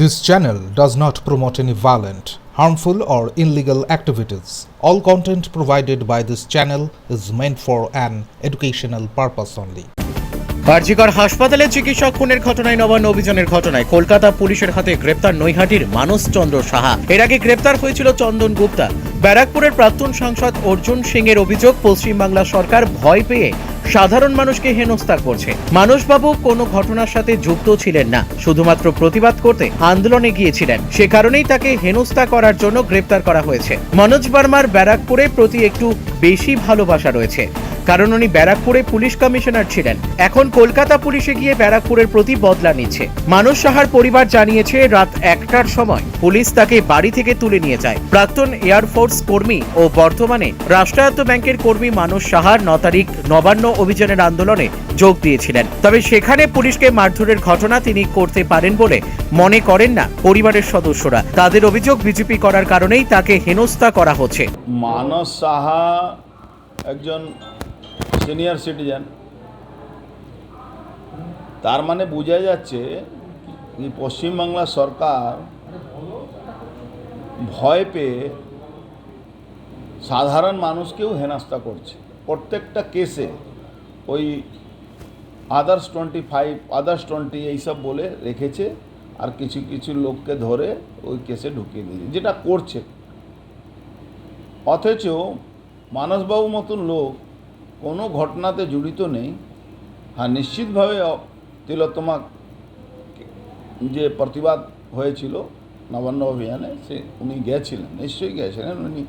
This channel does not promote any violent, harmful, or illegal activities. All content provided by this channel is meant for an educational purpose only. কার্যিকর হাসপাতালে চিকিৎসক খুনের ঘটনায় নবান্ন অভিযানের ঘটনায় কলকাতা পুলিশের হাতে গ্রেপ্তার নৈহাটির মানস চন্দ্র সাহা এর আগে গ্রেপ্তার হয়েছিল চন্দন গুপ্তা ব্যারাকপুরের প্রাক্তন সাংসদ অর্জুন সিং এর অভিযোগ পশ্চিমবাংলা সরকার ভয় পেয়ে সাধারণ মানুষকে হেনস্থা করছে। মানসবাবু কোনো ঘটনার সাথে যুক্ত ছিলেন না। শুধুমাত্র প্রতিবাদ করতে আন্দোলনে গিয়েছিলেন। সে কারণেই তাকে হেনস্থা করার জন্য গ্রেপ্তার করা হয়েছে। মনোজ বার্মার ব্যারাকপুরে প্রতি একটু বেশি ভালোবাসা রয়েছে। কারণ উনি ব্যারাকপুরে পুলিশ কমিশনার ছিলেন। এখন কলকাতা পুলিশে গিয়ে ব্যারাকপুরের প্রতি বদলা নিচ্ছে। মানস সাহার পরিবার জানিয়েছে, রাত একটার সময় পুলিশ তাকে বাড়ি থেকে তুলে নিয়ে যায়। প্রাক্তন এয়ারফোর্স কর্মী ও বর্তমানে রাষ্ট্রায়ত্ত ব্যাংকের কর্মী মানস সাহার ন তারিখ নবান্ন অভিযানের আন্দোলনে যোগ দিয়েছিলেন। তবে সেখানে পুলিশকে মারধরের ঘটনা তিনি করতে পারেন বলে মনে করেন না পরিবারের সদস্যরা। তাদের অভিযোগ বিজেপি করার কারণেই তাকে হেনস্থা করা হচ্ছে। মানস সাহা একজন সিনিয়র সিটিজেন। তার মানে বোঝা যাচ্ছে পশ্চিমবাংলা সরকার ভয় পেয়ে সাধারণ মানুষকেও হেনস্থা করছে। প্রত্যেকটা কেসে ওই others twenty five, others twenty এইসব বলে রেখেছে আর কিছু কিছু লোককে ধরে ওই কেসে ঢুকিয়ে দিয়েছে, যেটা করছে। অথচ মানসবাবু মতন লোক কোনো ঘটনাতে জড়িত নেই হ্যাঁ নিশ্চিতভাবে তিলোত্তমা যে প্রতিবাদ হয়েছিল নবান্ন অভিযানে, সে উনি গেছিলেন, নিশ্চয়ই গেছিলেন, উনি